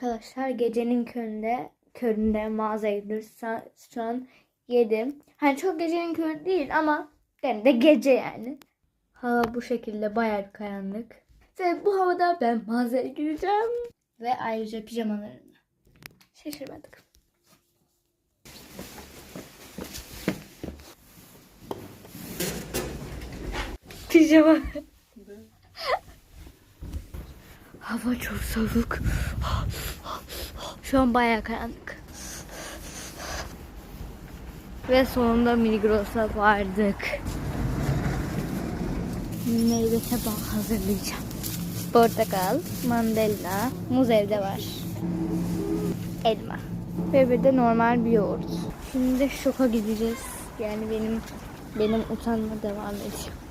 Arkadaşlar gecenin köründe köründe mağazaya gidiyoruz. Şu an yedim. Hani çok gecenin körü değil ama gene de gece yani. Hava bu şekilde bayağı bir karanlık. Ve bu havada ben mağazaya gideceğim. Ve ayrıca pijamalarımla. Şaşırmadık. Pijama. Hava çok soğuk. Şu an bayağı karanlık. Ve sonunda Migros'a vardık. Meyve tabağı hazırlayacağım. Portakal, mandalina, muz evde var. Elma. Ve bir de normal bir yoğurt. Şimdi şoka gideceğiz. Yani benim benim utanma devam ediyor.